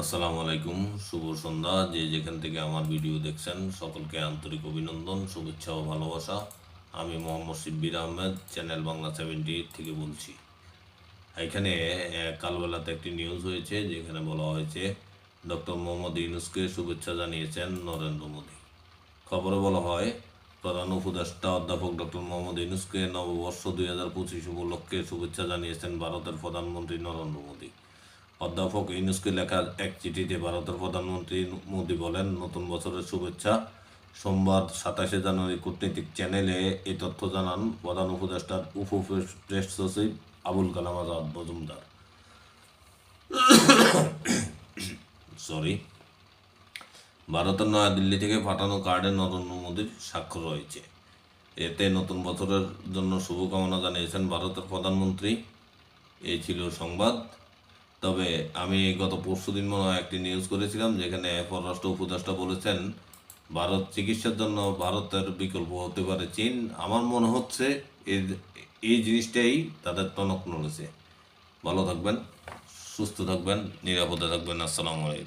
আসসালামু আলাইকুম, শুভ সন্ধ্যা। যে যেখান থেকে আমার ভিডিও দেখছেন, সকলকে আন্তরিক অভিনন্দন, শুভেচ্ছা ও ভালোবাসা। আমি মোহাম্মদ শিব্বির আহমেদ, চ্যানেল বাংলা সেভেন্টি থেকে বলছি। এখানে কালবেলাতে একটি নিউজ হয়েছে, যেখানে বলা হয়েছে, ডক্টর মোহাম্মদ ইউনুসকে শুভেচ্ছা জানিয়েছেন নরেন্দ্র মোদী। খবরে বলা হয়, প্রধান উপদেষ্টা অধ্যাপক ডক্টর মোহাম্মদ ইউনুসকে নববর্ষ দুই হাজার পঁচিশ উপলক্ষে শুভেচ্ছা জানিয়েছেন ভারতের প্রধানমন্ত্রী নরেন্দ্র মোদী। অধ্যাপক ইউনুসকে লেখা এক চিঠিতে ভারতের প্রধানমন্ত্রী মোদী বলেন, নতুন বছরের শুভেচ্ছা। সোমবার সাতাশে জানুয়ারি কূটনৈতিক চ্যানেলে এই তথ্য জানান প্রধান উপদেষ্টার উপ প্রেস সচিব আবুল কালাম আজাদ মজুমদার। সরি। ভারতের নয়াদিল্লি থেকে পাঠানো কার্ডে নরেন্দ্র মোদীর স্বাক্ষর রয়েছে। এতে নতুন বছরের জন্য শুভকামনা জানিয়েছেন ভারতের প্রধানমন্ত্রী। এই ছিল সংবাদ। তবে আমি গত পরশু দিন মনে হয় একটি নিউজ করেছিলাম যেখানে পররাষ্ট্র উপদেষ্টা বলেছেন, ভারত চিকিৎসার জন্য ভারতের বিকল্প হতে পারে চীন। আমার মনে হচ্ছে এই- এই জিনিসটাই তাদের টনক নড়েছে। ভালো থাকবেন, সুস্থ থাকবেন, নিরাপদে থাকবেন। আসসালামু আলাইকুম।